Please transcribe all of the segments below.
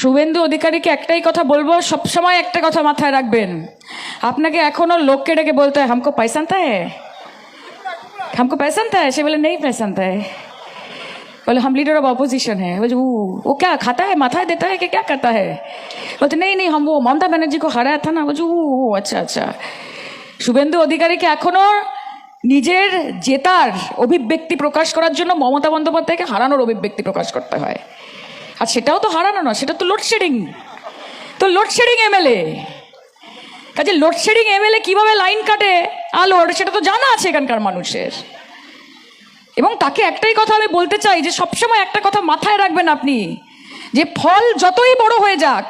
শুভেন্দু অধিকারীকে একটাই কথা বলব, সবসময় একটা কথা মাথায় রাখবেন। আপনাকে এখনও লোককে ডেকে বলতে হয়, হামকো পয়সান তায় হামকো পয়সান তাই সে বলে, নেই পয়সান তায় বলে हम লিডার ऑफ অপোজিশন হ্যাঁ बोले वो क्या खाता है মাথায় देता है কে क्या হ্যাঁ है নেই নেই नहीं ও মমতা ব্যানার্জি কো হারা हराया না। ना ও वो আচ্ছা আচ্ছা। শুভেন্দু অধিকারীকে এখনও নিজের জেতার অভিব্যক্তি প্রকাশ করার জন্য মমতা বন্দ্যোপাধ্যায়কে হারানোর অভিব্যক্তি প্রকাশ করতে হয়। আর সেটাও তো হারানো না সেটা তো লোডশেডিং তো লোডশেডিং এমএলএ কাজে লোডশেডিং এমএলএ কীভাবে লাইন কাটে? আলোর সেটা তো জানা আছে এখানকার মানুষের। এবং তাকে একটাই কথা আমি বলতে চাই, যে সবসময় একটা কথা মাথায় রাখবেন আপনি, যে ফল যতই বড় হয়ে যাক,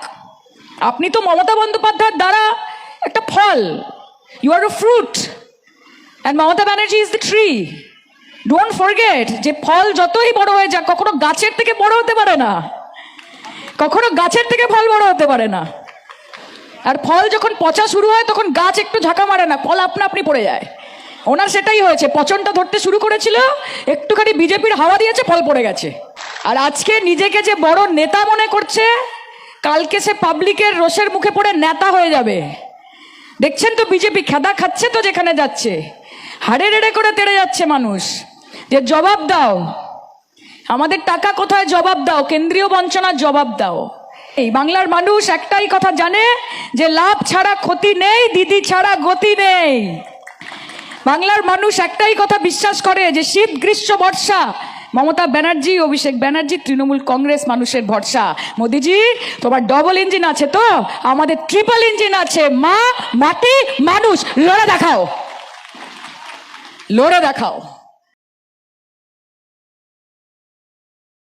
আপনি তো মমতা বন্দ্যোপাধ্যায়ের দ্বারা একটা ফল। You are a fruit and Mamata Banerjee is the tree don't forget যে ফল যতই বড় হয়ে যাক, কখনো গাছের থেকে বড় হতে পারে না। কখনো গাছের থেকে ফল বড় হতে পারে না। আর ফল যখন পচা শুরু হয়, তখন গাছ একটু ঝাঁকা মারে না, ফল আপনা আপনি পড়ে যায়। ওনার সেটাই হয়েছে, পচনটা ধরতে শুরু করেছিল, একটুখানি বিজেপির হাওয়া দিয়েছে, ফল পড়ে গেছে। আর আজকে নিজেকে যে বড় নেতা মনে করছে, কালকে সে পাবলিকের রোষের মুখে পড়ে নেতা হয়ে যাবে। দেখছেন তো বিজেপি খেদা খাচ্ছে তো যেখানে যাচ্ছে। হাড়ে রেড়ে করে তেড়ে যাচ্ছে মানুষ। যে জবাব দাও। আমাদের টাকা কোথায় জবাব দাও? কেন্দ্রীয় বঞ্চনার জবাব দাও। এই বাংলার মানুষ একটাই কথা জানে যে লাভ ছাড়া ক্ষতি নেই, দিদি ছাড়া গতি নেই। বাংলার মানুষ একটাই কথা বিশ্বাস করে যে শীত, গ্রীষ্ম, বর্ষা। মমতা ব্যানার্জি, অভিষেক ব্যানার্জি, তৃণমূল কংগ্রেস মানুষের ভরসা। মোদিজি, তোমার ডবল ইঞ্জিন আছে তো? আমাদের ট্রিপল ইঞ্জিন আছে। মা, মাটি, মানুষ, লড়ে দেখাও। লড়ে দেখাও।